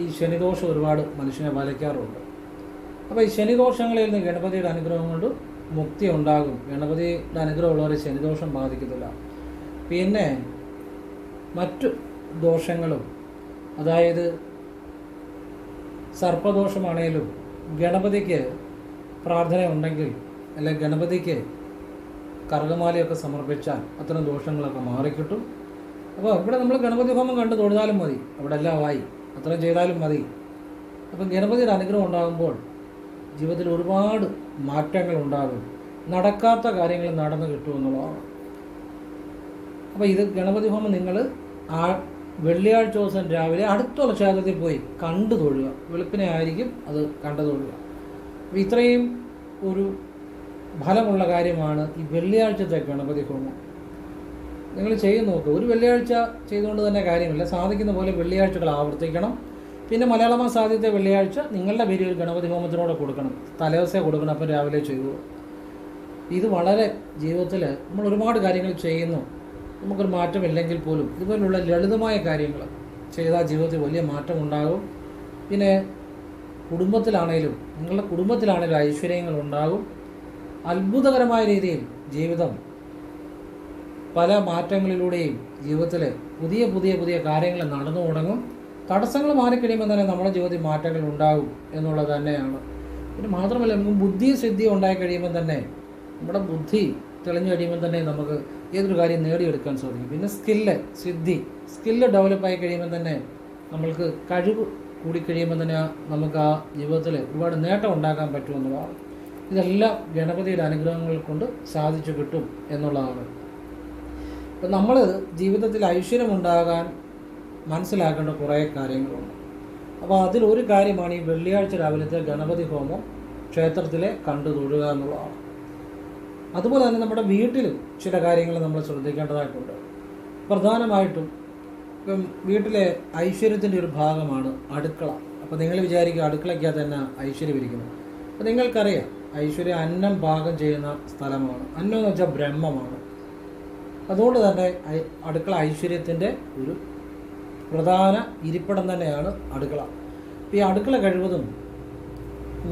[SPEAKER 1] ഈ ശനിദോഷം ഒരുപാട് മനുഷ്യനെ വലയ്ക്കാറുണ്ട് അപ്പോൾ ഈ ശനിദോഷങ്ങളിൽ നിന്ന് ഗണപതിയുടെ അനുഗ്രഹം കൊണ്ട് മുക്തി ഉണ്ടാകും. ഗണപതിയുടെ അനുഗ്രഹമുള്ളവരെ ശനിദോഷം ബാധിക്കത്തില്ല. പിന്നെ മറ്റു ദോഷങ്ങളും അതായത് സർപ്പദോഷമാണേലും ഗണപതിക്ക് പ്രാർത്ഥന ഉണ്ടെങ്കിൽ അല്ലെങ്കിൽ ഗണപതിക്ക് കറുകമാലയൊക്കെ സമർപ്പിച്ചാൽ അത്തരം ദോഷങ്ങളൊക്കെ മാറിക്കിട്ടും. അപ്പോൾ ഇവിടെ നമ്മൾ ഗണപതി ഹോമം കണ്ട് തൊഴുതാലും മതി. അവിടെ എല്ലാം ആയി. അത്രയും ചെയ്താലും മതി. അപ്പം ഗണപതിയുടെ അനുഗ്രഹം ഉണ്ടാകുമ്പോൾ ജീവിതത്തിൽ ഒരുപാട് മാറ്റങ്ങൾ ഉണ്ടാകും. നടക്കാത്ത കാര്യങ്ങൾ നടന്നു കിട്ടുമെന്നുള്ളതാണ് അപ്പോൾ ഇത് ഗണപതി ഹോമം നിങ്ങൾ ആ വെള്ളിയാഴ്ച ദിവസം രാവിലെ അടുത്തുള്ള ക്ഷേത്രത്തിൽ പോയി കണ്ടു തൊഴുക. വെളുപ്പിനെ ആയിരിക്കും അത് കണ്ടു തൊഴുക. അപ്പോൾ ഇത്രയും ഒരു ഫലമുള്ള കാര്യമാണ് ഈ വെള്ളിയാഴ്ചത്തെ ഗണപതി ഹോമം. നിങ്ങൾ ചെയ്ത് നോക്കുക ഒരു വെള്ളിയാഴ്ച ചെയ്തുകൊണ്ട് തന്നെ കാര്യമില്ല. സാധിക്കുന്ന പോലെ വെള്ളിയാഴ്ചകൾ ആവർത്തിക്കണം. പിന്നെ മലയാള മാസം ആദ്യത്തെ വെള്ളിയാഴ്ച നിങ്ങളുടെ പേര് ഒരു ഗണപതി ഹോമത്തിനോടെ കൊടുക്കണം. തലേദിവസേ കൊടുക്കണം. അപ്പം രാവിലെ ചെയ്തു. ഇത് വളരെ ജീവിതത്തിൽ നമ്മൾ ഒരുപാട് കാര്യങ്ങൾ ചെയ്യുന്നു. നമുക്കൊരു മാറ്റമില്ലെങ്കിൽ പോലും ഇതുപോലുള്ള ലളിതമായ കാര്യങ്ങൾ ചെയ്താൽ ജീവിതത്തിൽ വലിയ മാറ്റം ഉണ്ടാകും പിന്നെ കുടുംബത്തിലാണേലും നിങ്ങളുടെ കുടുംബത്തിലാണേലും ഐശ്വര്യങ്ങൾ ഉണ്ടാകും. അത്ഭുതകരമായ രീതിയിൽ ജീവിതം പല മാറ്റങ്ങളിലൂടെയും ജീവിതത്തിൽ പുതിയ പുതിയ പുതിയ കാര്യങ്ങൾ നടന്നു തുടങ്ങും. തടസ്സങ്ങൾ മാറിക്കഴിയുമ്പോൾ തന്നെ നമ്മുടെ ജീവിതത്തിൽ മാറ്റങ്ങൾ ഉണ്ടാകും എന്നുള്ളത് തന്നെയാണ്. പിന്നെ മാത്രമല്ല നമുക്ക് ബുദ്ധി സിദ്ധി ഉണ്ടായി കഴിയുമ്പോൾ തന്നെ നമ്മുടെ ബുദ്ധി തെളിഞ്ഞു കഴിയുമ്പോൾ തന്നെ നമുക്ക് ഏതൊരു കാര്യം നേടിയെടുക്കാൻ സാധിക്കും. പിന്നെ സ്കില്ല് സിദ്ധി. സ്കില്ല് ഡെവലപ്പായി കഴിയുമ്പോൾ തന്നെ നമ്മൾക്ക് കഴിവ് കൂടിക്കഴിയുമ്പോൾ തന്നെ നമുക്ക് ആ ജീവിതത്തിൽ ഒരുപാട് നേട്ടം ഉണ്ടാക്കാൻ പറ്റുമെന്നുള്ളതാണ്. ഇതെല്ലാം ഗണപതിയുടെ അനുഗ്രഹങ്ങൾ കൊണ്ട് സാധിച്ചു കിട്ടും എന്നുള്ളതാണ്. അപ്പം നമ്മൾ ജീവിതത്തിൽ ഐശ്വര്യമുണ്ടാകാൻ മനസ്സിലാക്കേണ്ട കുറേ കാര്യങ്ങളുണ്ട്. അപ്പോൾ അതിലൊരു കാര്യമാണ് ഈ വെള്ളിയാഴ്ച രാവിലത്തെ ഗണപതി ഹോമം ക്ഷേത്രത്തിലെ കണ്ടു തൊഴുക എന്നുള്ളതാണ്. അതുപോലെ തന്നെ നമ്മുടെ വീട്ടിലും ചില കാര്യങ്ങൾ നമ്മൾ ശ്രദ്ധിക്കേണ്ടതായിട്ടുണ്ട്. പ്രധാനമായിട്ടും ഇപ്പം വീട്ടിലെ ഐശ്വര്യത്തിന്റെ ഒരു ഭാഗമാണ് അടുക്കള. അപ്പോൾ നിങ്ങൾ വിചാരിക്കുക അടുക്കളയ്ക്കകത്ത് തന്നെ ഐശ്വര്യം ഇരിക്കുന്നു. അപ്പോൾ നിങ്ങൾക്കറിയാം ഐശ്വര്യം അന്നം പാകം ചെയ്യുന്ന സ്ഥലമാണ്. അന്നം എന്ന് വെച്ചാൽ ബ്രഹ്മമാണ്. അതുകൊണ്ട് തന്നെ അടുക്കള ഐശ്വര്യത്തിന്റെ ഒരു പ്രധാന ഇരിപ്പിടം തന്നെയാണ് അടുക്കള. ഈ അടുക്കള കഴിവതും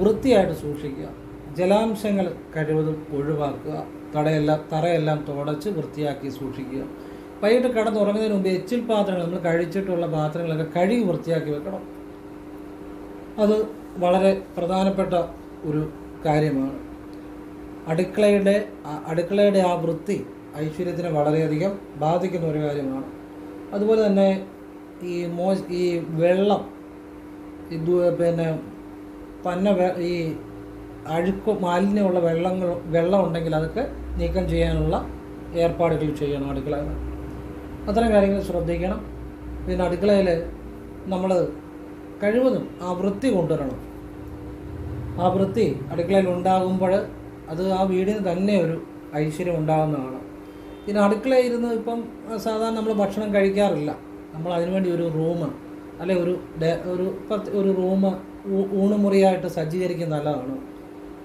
[SPEAKER 1] വൃത്തിയായിട്ട് സൂക്ഷിക്കുക. ജലാംശങ്ങൾ കഴിവതും ഒഴിവാക്കുക. തടയെല്ലാം തറയെല്ലാം തുടച്ച് വൃത്തിയാക്കി സൂക്ഷിക്കുക. വൈകിട്ട് കിടന്നുറങ്ങുന്നതിന് മുമ്പ് എച്ചിൽ പാത്രങ്ങൾ നമ്മൾ കഴിച്ചിട്ടുള്ള പാത്രങ്ങളൊക്കെ കഴുകി വൃത്തിയാക്കി വെക്കണം. അത് വളരെ പ്രധാനപ്പെട്ട ഒരു കാര്യമാണ്. അടുക്കളയുടെ അടുക്കളയുടെ ആ വൃത്തി ഐശ്വര്യത്തിനെ വളരെയധികം ബാധിക്കുന്ന ഒരു കാര്യമാണ്. അതുപോലെ തന്നെ ഈ മോ ഈ വെള്ളം ഇത് പിന്നെ പന്ന ഈ അഴുക്ക് മാലിന്യമുള്ള വെള്ളങ്ങൾ വെള്ളം ഉണ്ടെങ്കിൽ അതൊക്കെ നീക്കം ചെയ്യാനുള്ള ഏർപ്പാടുകൾ ചെയ്യണം അടുക്കളയിൽ. അത്തരം കാര്യങ്ങൾ ശ്രദ്ധിക്കണം. പിന്നെ അടുക്കളയിൽ നമ്മൾ കഴിവതും ആ വൃത്തി കൊണ്ടുവരണം. ആ വൃത്തി അടുക്കളയിൽ ഉണ്ടാകുമ്പോൾ അത് ആ വീടിന് തന്നെ ഒരു ഐശ്വര്യം ഉണ്ടാകുന്നതാണ്. പിന്നെ അടുക്കളയിരുന്ന് ഇപ്പം സാധാരണ നമ്മൾ ഭക്ഷണം കഴിക്കാറില്ല. നമ്മൾ അതിനുവേണ്ടി ഒരു റൂം അല്ലെ ഒരു ഒരു ഒരു റൂം ഊണുമുറിയായിട്ട് സജ്ജീകരിക്കുന്ന നല്ലതാണ്.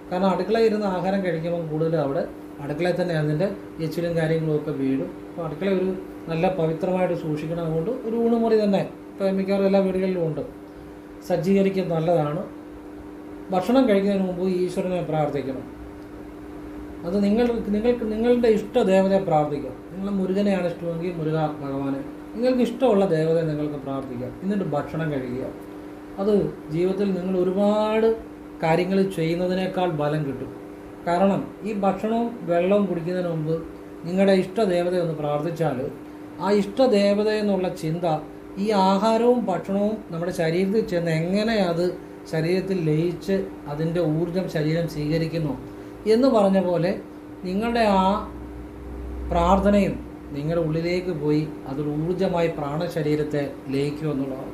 [SPEAKER 1] കാരണം അടുക്കളയിൽ ഇരുന്ന് ആഹാരം കഴിക്കുമ്പോൾ കൂടുതലും അവിടെ അടുക്കളയിൽ തന്നെ അതിന്റെ എച്ചിലും കാര്യങ്ങളും ഒക്കെ വീഴും. അപ്പോൾ അടുക്കള ഒരു നല്ല പവിത്രമായിട്ട് സൂക്ഷിക്കണം അതുകൊണ്ട് ഒരു ഊണുമുറി തന്നെ ഇപ്പോൾ മിക്കവാറും എല്ലാ വീടുകളിലും ഉണ്ട്. സജ്ജീകരിക്കുന്നത് നല്ലതാണ്. ഭക്ഷണം കഴിക്കുന്നതിന് മുമ്പ് ഈശ്വരനെ പ്രാർത്ഥിക്കണം. അത് നിങ്ങൾ നിങ്ങൾക്ക് നിങ്ങളുടെ ഇഷ്ട ദേവതയെ പ്രാർത്ഥിക്കാം നിങ്ങൾ മുരുകനെയാണ് ഇഷ്ടമെങ്കിൽ മുരുക ഭഗവാനെ. നിങ്ങൾക്ക് ഇഷ്ടമുള്ള ദേവതയെ നിങ്ങൾക്ക് പ്രാർത്ഥിക്കാം എന്നിട്ട് ഭക്ഷണം കഴിക്കുക. അത് ജീവിതത്തിൽ നിങ്ങൾ ഒരുപാട് കാര്യങ്ങൾ ചെയ്യുന്നതിനേക്കാൾ ബലം കിട്ടും. കാരണം ഈ ഭക്ഷണവും വെള്ളവും കുടിക്കുന്നതിന് മുമ്പ് നിങ്ങളുടെ ഇഷ്ട ദേവതയെ ഒന്ന് പ്രാർത്ഥിച്ചാൽ ആ ഇഷ്ട ദേവത എന്നുള്ള ചിന്ത ഈ ആഹാരവും ഭക്ഷണവും നമ്മുടെ ശരീരത്തിൽ ചെന്ന് എങ്ങനെ അത് ശരീരത്തിൽ ലയിച്ച് അതിന്റെ ഊർജം ശരീരം സ്വീകരിക്കുന്നു? എന്ന് പറഞ്ഞ പോലെ നിങ്ങളുടെ ആ പ്രാർത്ഥനയും നിങ്ങളുടെ ഉള്ളിലേക്ക് പോയി അതൊരു ഊർജമായി പ്രാണശരീരത്തെ ലയിക്കുക എന്നുള്ളതാണ്.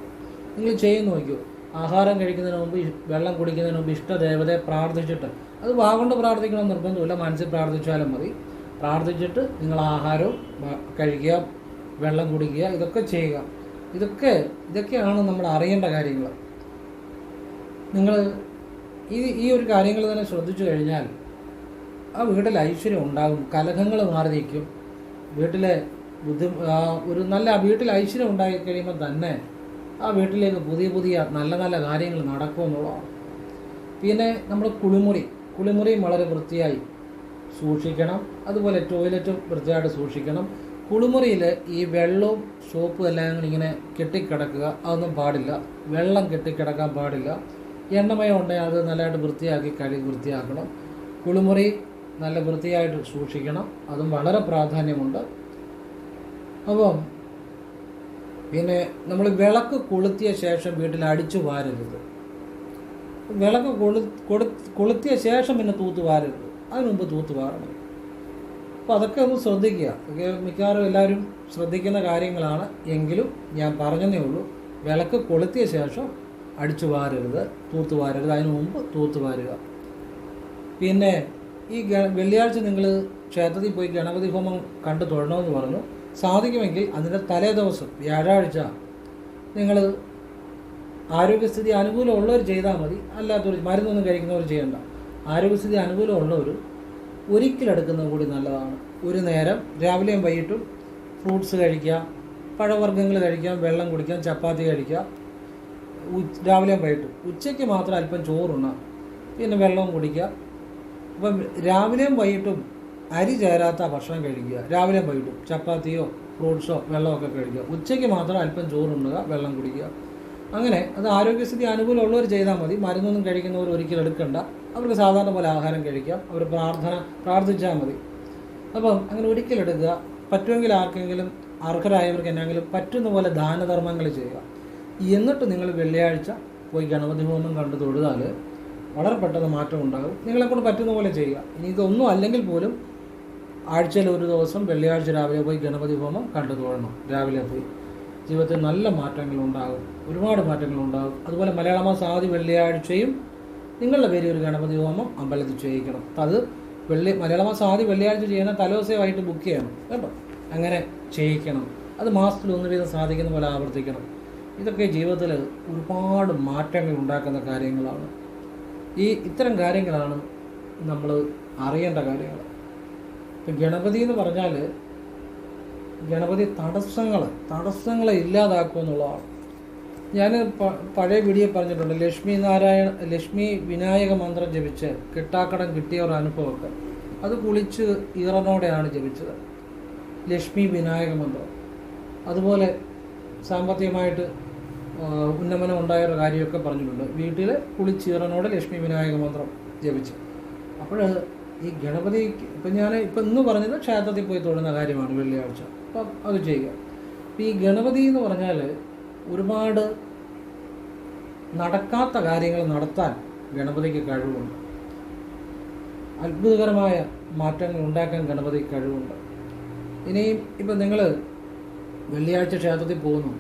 [SPEAKER 1] നിങ്ങൾ ചെയ്ത് നോക്കൂ ആഹാരം കഴിക്കുന്നതിന് മുമ്പ് വെള്ളം കുടിക്കുന്നതിന് മുമ്പ് ഇഷ്ടദേവതയെ പ്രാർത്ഥിച്ചിട്ട് അത് വാഗൊണ്ട് പ്രാർത്ഥിക്കണം നിർബന്ധമില്ല. മനസ്സിൽ പ്രാർത്ഥിച്ചാലും മതി. പ്രാർത്ഥിച്ചിട്ട് നിങ്ങൾ ആഹാരവും കഴിക്കുക വെള്ളം കുടിക്കുക ഇതൊക്കെ ചെയ്യുക. ഇതൊക്കെ ഇതൊക്കെയാണ് നമ്മൾ അറിയേണ്ട കാര്യങ്ങൾ. നിങ്ങൾ ഈ ഈ ഒരു കാര്യങ്ങൾ തന്നെ ശ്രദ്ധിച്ചു കഴിഞ്ഞാൽ ആ വീട്ടിൽ ഐശ്വര്യം ഉണ്ടാകും. കലഹങ്ങൾ മാറി നിൽക്കും വീട്ടിലെ ബുദ്ധി ഒരു നല്ല വീട്ടിൽ ഐശ്വര്യം ഉണ്ടായി കഴിയുമ്പോൾ തന്നെ ആ വീട്ടിലേക്ക് പുതിയ പുതിയ നല്ല നല്ല കാര്യങ്ങൾ നടക്കുമെന്നുള്ളതാണ് പിന്നെ നമ്മൾ കുളിമുറി. കുളിമുറിയും വളരെ വൃത്തിയായി സൂക്ഷിക്കണം. അതുപോലെ ടോയ്ലറ്റും വൃത്തിയായിട്ട് സൂക്ഷിക്കണം. കുളിമുറിയിൽ ഈ വെള്ളവും സോപ്പും എല്ലാം ഇങ്ങനെ കെട്ടിക്കിടക്കുക. അതൊന്നും പാടില്ല. വെള്ളം കെട്ടിക്കിടക്കാൻ പാടില്ല. എണ്ണമയം ഉണ്ടെങ്കിൽ അത് നല്ലതായിട്ട് വൃത്തിയാക്കി കഴുകി വൃത്തിയാക്കണം. കുളിമുറി നല്ല വൃത്തിയായിട്ട് സൂക്ഷിക്കണം. അതും വളരെ പ്രാധാന്യമുണ്ട്. അപ്പം പിന്നെ നമ്മൾ വിളക്ക് കൊളുത്തിയ ശേഷം വീട്ടിൽ അടിച്ചു വാരരുത്. വിളക്ക് കൊളു കൊളുത്തിയ ശേഷം പിന്നെ തൂത്ത് വാരരുത്. അതിന് തൂത്ത് വാരണം. അപ്പോൾ അതൊക്കെ ഒന്ന് ശ്രദ്ധിക്കുക. അതൊക്കെ മിക്കവാറും എല്ലാവരും ശ്രദ്ധിക്കുന്ന കാര്യങ്ങളാണ്. എങ്കിലും ഞാൻ പറഞ്ഞതേ ഉള്ളൂ വിളക്ക് കൊളുത്തിയ ശേഷം അടിച്ചു വാരരുത് തൂത്ത് വാരരുത്. അതിനു മുമ്പ് തൂത്ത് വാരുക. പിന്നെ ഈ വെള്ളിയാഴ്ച നിങ്ങൾ ക്ഷേത്രത്തിൽ പോയി ഗണപതി ഹോമം കണ്ടു തൊഴണമെന്ന് പറഞ്ഞു. സാധിക്കുമെങ്കിൽ അതിന്റെ തലേ ദിവസം വ്യാഴാഴ്ച നിങ്ങൾ ആരോഗ്യസ്ഥിതി അനുകൂലമുള്ളവർ ചെയ്താൽ മതി. അല്ലാത്തവർ മരുന്നൊന്നും കഴിക്കുന്നവർ ചെയ്യണ്ട. ആരോഗ്യസ്ഥിതി അനുകൂലമുള്ളവർ ഒരിക്കലെടുക്കുന്നത് കൂടി നല്ലതാണ്. ഒരു നേരം രാവിലെയും വൈകിട്ടും ഫ്രൂട്ട്സ് കഴിക്കുക പഴവർഗങ്ങൾ കഴിക്കാം വെള്ളം കുടിക്കാം ചപ്പാത്തി കഴിക്കുക. രാവിലെയും വൈകിട്ടും. ഉച്ചയ്ക്ക് മാത്രം അല്പം ചോറുണ്ണാം. പിന്നെ വെള്ളവും കുടിക്കുക. അപ്പം രാവിലെയും വൈകിട്ടും അരി ചേരാത്ത ഭക്ഷണം കഴിക്കുക. രാവിലെയും വൈകിട്ടും ചപ്പാത്തിയോ ഫ്രൂട്ട്സോ വെള്ളമൊക്കെ കഴിക്കുക. ഉച്ചയ്ക്ക് മാത്രം അല്പം ചോറുണ്ണുക വെള്ളം കുടിക്കുക. അങ്ങനെ അത് ആരോഗ്യസ്ഥിതി അനുകൂലമുള്ളവർ ചെയ്താൽ മതി. മരുന്നൊന്നും കഴിക്കുന്നവർ ഒരിക്കലും എടുക്കണ്ട. അവർക്ക് സാധാരണ പോലെ ആഹാരം കഴിക്കാം. അവർ പ്രാർത്ഥന പ്രാർത്ഥിച്ചാൽ മതി. അപ്പം അങ്ങനെ ഒരിക്കലെടുക്കുക പറ്റുമെങ്കിൽ ആർക്കെങ്കിലും അർഹരായവർക്ക് എന്നെങ്കിലും പറ്റുന്ന പോലെ ദാനധർമ്മങ്ങൾ ചെയ്യുക. എന്നിട്ട് നിങ്ങൾ വെള്ളിയാഴ്ച പോയി ഗണപതി ഹോമം കണ്ടു തൊഴുതാൽ വളരെ പെട്ടെന്ന് മാറ്റം ഉണ്ടാകും. നിങ്ങളെക്കൊണ്ട് പറ്റുന്ന പോലെ ചെയ്യുക. ഇനി ഇതൊന്നും അല്ലെങ്കിൽ പോലും ആഴ്ചയിൽ ഒരു ദിവസം വെള്ളിയാഴ്ച രാവിലെ പോയി ഗണപതി ഹോമം കണ്ടു തൊഴണം. രാവിലെ പോയി. ജീവിതത്തിൽ നല്ല മാറ്റങ്ങൾ ഉണ്ടാകും. ഒരുപാട് മാറ്റങ്ങൾ ഉണ്ടാകും. അതുപോലെ മലയാള മാസം ആദ്യ വെള്ളിയാഴ്ചയും നിങ്ങളുടെ പേര് ഒരു ഗണപതി ഹോമം അമ്പലത്തിൽ ചെയ്യിക്കണം. അത് വെള്ളി മലയാള മാസം ആദ്യം വെള്ളിയാഴ്ച ചെയ്യണം തലേദിവസമായിട്ട് ബുക്ക് ചെയ്യണം. കേട്ടോ? അങ്ങനെ ചെയ്യിക്കണം. അത് മാസത്തിൽ ഒന്ന് വീതം സാധിക്കുന്ന പോലെ ആവർത്തിക്കണം. ഇതൊക്കെ ജീവിതത്തിൽ ഒരുപാട് മാറ്റങ്ങൾ ഉണ്ടാക്കുന്ന കാര്യങ്ങളാണ്. ഈ ഇത്തരം കാര്യങ്ങളാണ് നമ്മൾ അറിയേണ്ട കാര്യങ്ങൾ ഇപ്പം ഗണപതി എന്ന് പറഞ്ഞാൽ ഗണപതി തടസ്സങ്ങൾ തടസ്സങ്ങളെ ഇല്ലാതാക്കുക എന്നുള്ളതാണ്. ഞാൻ പഴയ വീഡിയോ പറഞ്ഞിട്ടുണ്ട് ലക്ഷ്മി നാരായണ ലക്ഷ്മി വിനായക മന്ത്രം ജപിച്ച് കിട്ടാക്കടം കിട്ടിയ ഒരു അനുഭവമൊക്കെ. അത് കുളിച്ച് ഈറനോടെയാണ് ജപിച്ചത്. ലക്ഷ്മി വിനായക മന്ത്രം. അതുപോലെ സാമ്പത്തികമായിട്ട് ഉന്നമനം ഉണ്ടായ ഒരു കാര്യമൊക്കെ പറഞ്ഞിട്ടുണ്ട്. വീട്ടിൽ കുളിച്ചീറനോടെ ലക്ഷ്മി വിനായക മന്ത്രം ജപിച്ച്. അപ്പോൾ ഈ ഗണപതി ഇപ്പം ഞാൻ ഇപ്പം ഇന്ന് പറഞ്ഞത് ക്ഷേത്രത്തിൽ പോയി തൊഴുന്ന കാര്യമാണ് വെള്ളിയാഴ്ച. അപ്പം അത് ചെയ്യുക. അപ്പം ഈ ഗണപതി എന്ന് പറഞ്ഞാൽ ഒരുപാട് നടക്കാത്ത കാര്യങ്ങൾ നടത്താൻ ഗണപതിക്ക് കഴിവുണ്ട്. അത്ഭുതകരമായ മാറ്റങ്ങൾ ഉണ്ടാക്കാൻ ഗണപതിക്ക് കഴിവുണ്ട്. ഇനിയും ഇപ്പം നിങ്ങൾ വെള്ളിയാഴ്ച ക്ഷേത്രത്തിൽ പോകുന്നു.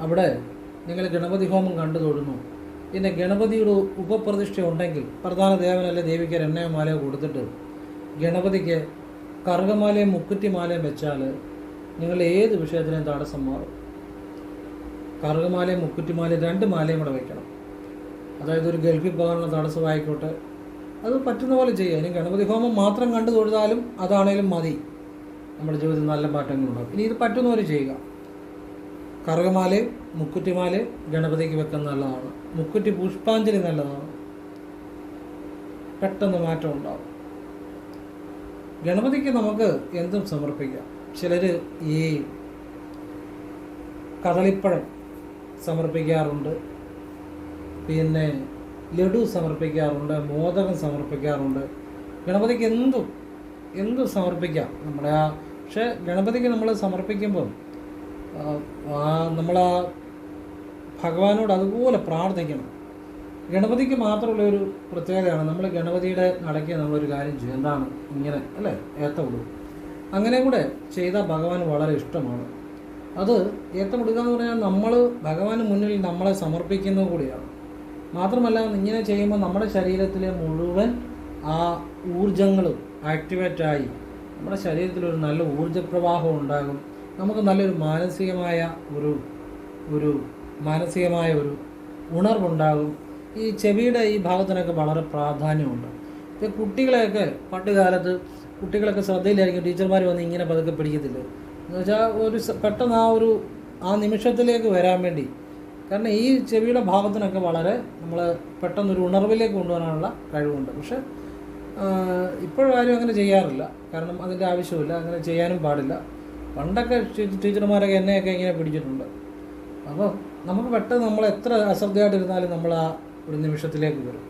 [SPEAKER 1] അവിടെ നിങ്ങൾ ഗണപതി ഹോമം കണ്ടു തൊഴുന്നു. പിന്നെ ഗണപതിയുടെ ഉപപ്രതിഷ്ഠ ഉണ്ടെങ്കിൽ പ്രധാന ദേവനല്ല ദേവിക്ക് എണ്ണയോ മാലയോ കൊടുത്തിട്ട്. ഗണപതിക്ക് കറുകമാലയും മുക്കുറ്റിമാലയും വെച്ചാൽ നിങ്ങൾ ഏത് വിഷയത്തിനും തടസ്സം മാറും. കറുകമാലയും മുക്കുറ്റിമാലയും രണ്ട് മാലയും കൂടെ വയ്ക്കണം അതായത് ഒരു ഗൾഫിൽ പോകാനുള്ള തടസ്സമായിക്കോട്ടെ. അത് പറ്റുന്ന പോലെ ചെയ്യുക ഇനി ഗണപതി ഹോമം മാത്രം കണ്ടു തൊഴുതാലും അതാണേലും മതി. നമ്മുടെ ജീവിതത്തിൽ നല്ല മാറ്റങ്ങളുണ്ടാകും ഇനി ഇത് പറ്റുന്ന പോലെ ചെയ്യുക. കറുകമാലയും മുക്കുറ്റിമാലയും ഗണപതിക്ക് വെക്കാൻ നല്ലതാണ്. മുക്കുറ്റി പുഷ്പാഞ്ജലി നല്ലതാണ്. പെട്ടെന്ന് മാറ്റം ഉണ്ടാവും. ഗണപതിക്ക് നമുക്ക് എന്തും സമർപ്പിക്കാം. ചിലർ ഈ കദളിപ്പഴം സമർപ്പിക്കാറുണ്ട്. പിന്നെ ലഡു സമർപ്പിക്കാറുണ്ട് മോദകം സമർപ്പിക്കാറുണ്ട്. ഗണപതിക്ക് എന്തും എന്തും സമർപ്പിക്കാം. നമ്മുടെ ആ പക്ഷേ ഗണപതിക്ക് നമ്മൾ സമർപ്പിക്കുമ്പോൾ നമ്മൾ ആ ഭഗവാനോട് അതുപോലെ പ്രാർത്ഥിക്കണം. ഗണപതിക്ക് മാത്രമുള്ള ഒരു പ്രത്യേകതയാണ് നമ്മൾ ഗണപതിയുടെ നടക്കിയ നമ്മളൊരു കാര്യം ചെയ്യും. എന്താണ്? ഇങ്ങനെ അല്ലേ? ഏത്തമിടും അങ്ങനെ കൂടെ ചെയ്താൽ ഭഗവാൻ വളരെ ഇഷ്ടമാണ്. അത് ഏത്തമിടുക എന്ന് പറഞ്ഞാൽ നമ്മൾ ഭഗവാന് മുന്നിൽ നമ്മളെ സമർപ്പിക്കുന്നത് കൂടിയാണ്. മാത്രമല്ല ഇങ്ങനെ ചെയ്യുമ്പോൾ നമ്മുടെ ശരീരത്തിലെ മുഴുവൻ ആ ഊർജങ്ങളും ആക്ടിവേറ്റായി നമ്മുടെ ശരീരത്തിൽ ഒരു നല്ല ഊർജപ്രവാഹം ഉണ്ടാകും. നമുക്ക് നല്ലൊരു മാനസികമായ ഒരു ഒരു മാനസികമായ ഒരു ഉണർവുണ്ടാകും. ഈ ചെവിയുടെ ഈ ഭാഗത്തിനൊക്കെ വളരെ പ്രാധാന്യമുണ്ട്. ഇപ്പം കുട്ടികളെയൊക്കെ പണ്ട് കാലത്ത് കുട്ടികളൊക്കെ ശ്രദ്ധയിലായിരിക്കും ടീച്ചർമാർ വന്ന് ഇങ്ങനെ പതുക്കെ പിടിക്കത്തില്ല? എന്ന് വെച്ചാൽ ഒരു പെട്ടെന്ന് ആ ഒരു ആ നിമിഷത്തിലേക്ക് വരാൻ വേണ്ടി. കാരണം ഈ ചെവിയുടെ ഭാഗത്തിനൊക്കെ വളരെ നമ്മൾ പെട്ടെന്നൊരു ഉണർവിലേക്ക് കൊണ്ടുവരാനുള്ള കഴിവുണ്ട്. പക്ഷെ ആരും അങ്ങനെ ചെയ്യാറില്ല. കാരണം അതിന്റെ ആവശ്യമില്ല അങ്ങനെ ചെയ്യാനും പാടില്ല. പണ്ടൊക്കെ ടീച്ചർമാരൊക്കെ എന്നെയൊക്കെ ഇങ്ങനെ പിടിച്ചിട്ടുണ്ട്. അപ്പോൾ നമുക്ക് പെട്ടെന്ന് നമ്മൾ എത്ര അശ്രദ്ധയായിട്ടിരുന്നാലും നമ്മൾ ആ ഒരു നിമിഷത്തിലേക്ക് വരും.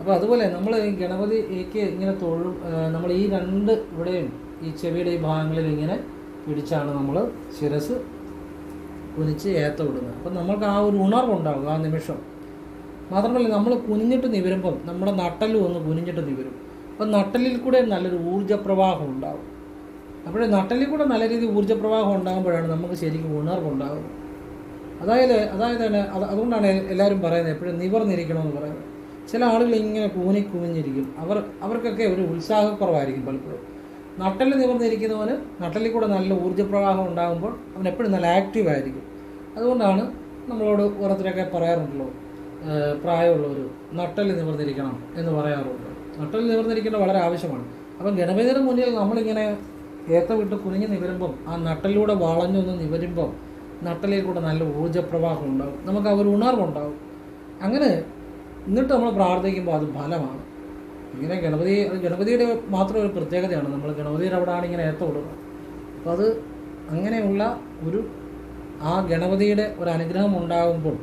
[SPEAKER 1] അപ്പോൾ അതുപോലെ നമ്മൾ ഈ ഗണപതിക്ക് ഇങ്ങനെ തൊഴും നമ്മൾ ഈ രണ്ട് ഇവിടെയും ഈ ചെവിയുടെ ഈ ഭാഗങ്ങളിൽ ഇങ്ങനെ പിടിച്ചാണ് നമ്മൾ ശിരസ് കുനിച്ച് ഏത്ത വിടുന്നത് അപ്പം നമുക്ക് ആ ഒരു ഉണർവുണ്ടാകും ആ നിമിഷം. മാത്രമല്ല നമ്മൾ കുനിഞ്ഞിട്ട് നിവരുമ്പം നമ്മുടെ നട്ടലും ഒന്ന് കുനിഞ്ഞിട്ട് നിവരും. അപ്പം നട്ടലിൽ കൂടെ നല്ലൊരു ഊർജപ്രവാഹം ഉണ്ടാകും. അപ്പോഴേ നട്ടലിൽ കൂടെ നല്ല രീതിയിൽ ഊർജപ്രവാഹം ഉണ്ടാകുമ്പോഴാണ് നമുക്ക് ശരിക്കും ഉണർവുണ്ടാകുന്നത് അതായത് അതായത് അത് അതുകൊണ്ടാണ് എല്ലാവരും പറയുന്നത് എപ്പോഴും നിവർന്നിരിക്കണമെന്ന് പറയുന്നത്. ചില ആളുകൾ ഇങ്ങനെ കൂനി കുനിഞ്ഞിരിക്കും. അവർ അവർക്കൊക്കെ ഒരു ഉത്സാഹക്കുറവായിരിക്കും പലപ്പോഴും. നട്ടൽ നിവർന്നിരിക്കുന്നവന് നട്ടലിൽ കൂടെ നല്ല ഊർജപ്രവാഹം ഉണ്ടാകുമ്പോൾ അവൻ എപ്പോഴും നല്ല ആക്റ്റീവ് ആയിരിക്കും അതുകൊണ്ടാണ് നമ്മളോട് ഓരോരുത്തരൊക്കെ പറയാറുണ്ടല്ലോ പ്രായമുള്ളവർ നട്ടൽ നിവർന്നിരിക്കണം എന്ന് പറയാറുണ്ട്. നട്ടൽ നിവർന്നിരിക്കേണ്ടത് വളരെ ആവശ്യമാണ്. അപ്പം ഗണപതിയുടെ മുന്നിൽ നമ്മളിങ്ങനെ ഏത്ത വിട്ട് കുനിഞ്ഞ് നിവരുമ്പം ആ നട്ടലിലൂടെ വളഞ്ഞൊന്ന് നിവരുമ്പം നട്ടലിൽ കൂടെ നല്ല ഊർജപ്രവാഹം ഉണ്ടാകും. നമുക്ക് ആ ഒരു ഉണർവുണ്ടാകും. അങ്ങനെ എന്നിട്ട് നമ്മൾ പ്രാർത്ഥിക്കുമ്പോൾ അത് ഫലമാണ്. ഇങ്ങനെ ഗണപതി ഗണപതിയുടെ മാത്രം ഒരു പ്രത്യേകതയാണ്. നമ്മൾ ഗണപതിയുടെ അവിടെയാണ് ഇങ്ങനെ ഏത്ത വിടുന്നത്. അപ്പോൾ അത് അങ്ങനെയുള്ള ഒരു ആ ഗണപതിയുടെ ഒരു അനുഗ്രഹം ഉണ്ടാകുമ്പോൾ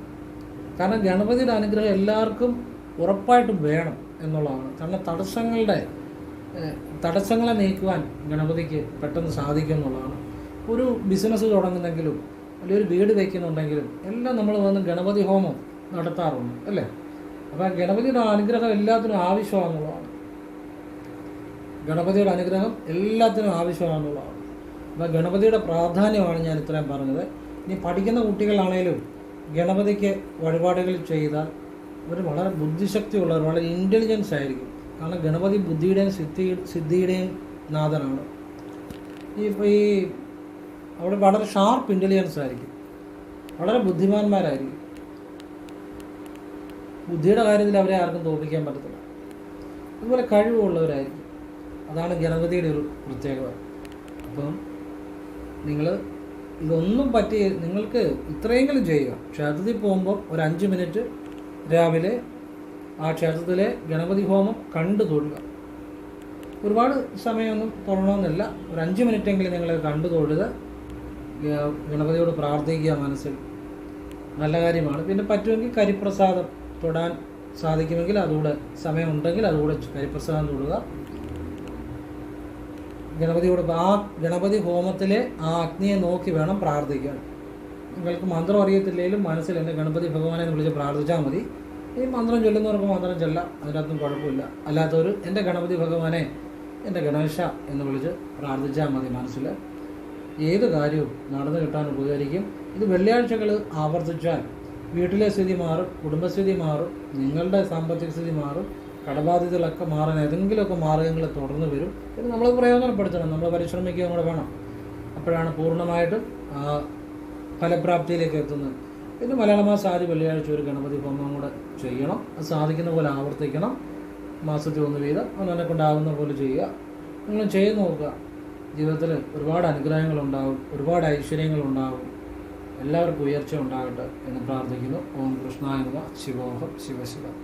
[SPEAKER 1] കാരണം ഗണപതിയുടെ അനുഗ്രഹം എല്ലാവർക്കും ഉറപ്പായിട്ടും വേണം എന്നുള്ളതാണ്. കാരണം തടസ്സങ്ങളുടെ തടസ്സങ്ങളെ നീക്കുവാൻ ഗണപതിക്ക് പെട്ടെന്ന് സാധിക്കും എന്നുള്ളതാണ്. ഒരു ബിസിനസ് തുടങ്ങുന്നെങ്കിലും അല്ലെങ്കിൽ ഒരു വീട് വയ്ക്കുന്നുണ്ടെങ്കിലും എല്ലാം നമ്മൾ വന്ന് ഗണപതി ഹോമം നടത്താറുണ്ട് അല്ലേ? അപ്പോൾ ഗണപതിയുടെ അനുഗ്രഹം എല്ലാത്തിനും ആവശ്യമാണെന്നുള്ളതാണ്. ഗണപതിയുടെ അനുഗ്രഹം എല്ലാത്തിനും ആവശ്യമാണെന്നുള്ളതാണ്. അപ്പോൾ ഗണപതിയുടെ പ്രാധാന്യമാണ് ഞാൻ ഇത്രയും പറഞ്ഞത്. ഇനി പഠിക്കുന്ന കുട്ടികളാണേലും ഗണപതിക്ക് വഴിപാടുകൾ ചെയ്താൽ അവർ വളരെ ബുദ്ധിശക്തിയുള്ളവർ വളരെ ഇന്റലിജൻസ് ആയിരിക്കും. കാരണം ഗണപതി ബുദ്ധിയുടെയും സിദ്ധി സിദ്ധിയുടെയും നാഥനാണ്. ഇപ്പോൾ ഈ അവിടെ വളരെ ഷാർപ്പ് ഇന്റലിജൻസ് ആയിരിക്കും. വളരെ ബുദ്ധിമാന്മാരായിരിക്കും. ബുദ്ധിയുടെ കാര്യത്തിൽ അവരെ ആർക്കും തോൽപ്പിക്കാൻ പറ്റത്തില്ല. അതുപോലെ കഴിവുള്ളവരായിരിക്കും. അതാണ് ഗണപതിയുടെ ഒരു പ്രത്യേകത. അപ്പം നിങ്ങൾ ഇതൊന്നും പറ്റി നിങ്ങൾക്ക് ഇത്രയെങ്കിലും ചെയ്യുക. ക്ഷേത്രത്തിൽ പോകുമ്പോൾ ഒരു അഞ്ച് മിനിറ്റ് രാവിലെ ആ ക്ഷേത്രത്തിലെ ഗണപതി ഹോമം കണ്ടു തൊഴുക ഒരുപാട് സമയമൊന്നും തൊഴണമെന്നില്ല ഒരു അഞ്ച് മിനിറ്റെങ്കിലും നിങ്ങൾ കണ്ടു തൊഴുക ഗണപതിയോട് പ്രാർത്ഥിക്കുക മനസ്സിൽ. നല്ല കാര്യമാണ്. പിന്നെ പറ്റുമെങ്കിൽ കരിപ്രസാദം തൊടാൻ സാധിക്കുമെങ്കിൽ അതുകൂടെ സമയമുണ്ടെങ്കിൽ അതുകൂടെ കരിപ്രസാദം തൊടുക. ഗണപതിയോട് ആ ഗണപതി ഹോമത്തിലെ ആ അഗ്നിയെ നോക്കി വേണം പ്രാർത്ഥിക്കാൻ. നിങ്ങൾക്ക് മന്ത്രം അറിയത്തില്ലെങ്കിലും മനസ്സിൽ എന്റെ ഗണപതി ഭഗവാനെ വിളിച്ച് പ്രാർത്ഥിച്ചാൽ മതി. ഈ മന്ത്രം ചൊല്ലുന്നവർക്ക് മന്ത്രം ചൊല്ലാം അതിനകത്തും കുഴപ്പമില്ല. അല്ലാത്തവർ എന്റെ ഗണപതി ഭഗവാനെ എന്റെ ഗണേശ എന്ന് വിളിച്ച് പ്രാർത്ഥിച്ചാൽ മതി മനസ്സിൽ ഏത് കാര്യവും നടന്നു കിട്ടാൻ ഉപകരിക്കും. ഇത് വെള്ളിയാഴ്ചകൾ ആവർത്തിച്ചാൽ വീട്ടിലെ സ്ഥിതി മാറും കുടുംബസ്ഥിതി മാറും നിങ്ങളുടെ സാമ്പത്തിക സ്ഥിതി മാറും കടബാധ്യതകളൊക്കെ മാറാൻ ഏതെങ്കിലുമൊക്കെ മാർഗങ്ങൾ തുടർന്ന് വരും. ഇത് നമ്മൾ പ്രയോജനപ്പെടുത്തണം നമ്മൾ പരിശ്രമിക്കുകയും കൂടെ വേണം. അപ്പോഴാണ് പൂർണമായിട്ടും ഫലപ്രാപ്തിയിലേക്ക് എത്തുന്നത്. പിന്നെ മലയാള മാസം ആദ്യ വെള്ളിയാഴ്ച ഒരു ഗണപതി ഹോമം കൂടെ ചെയ്യണം. അത് സാധിക്കുന്ന പോലെ ആവർത്തിക്കണം. മാസത്തിൽ ഒന്ന് വീതം അങ്ങനെ കൊണ്ടാവുന്ന പോലെ ചെയ്യുക. നിങ്ങൾ ചെയ്ത് നോക്കുക. ജീവിതത്തിൽ ഒരുപാട് അനുഗ്രഹങ്ങളുണ്ടാവും ഒരുപാട് ഐശ്വര്യങ്ങളുണ്ടാവും എല്ലാവർക്കും ഉയർച്ച ഉണ്ടാകട്ടെ എന്ന് പ്രാർത്ഥിക്കുന്നു. ഓം കൃഷ്ണായ ശിവോഹം. ശിവശിവ.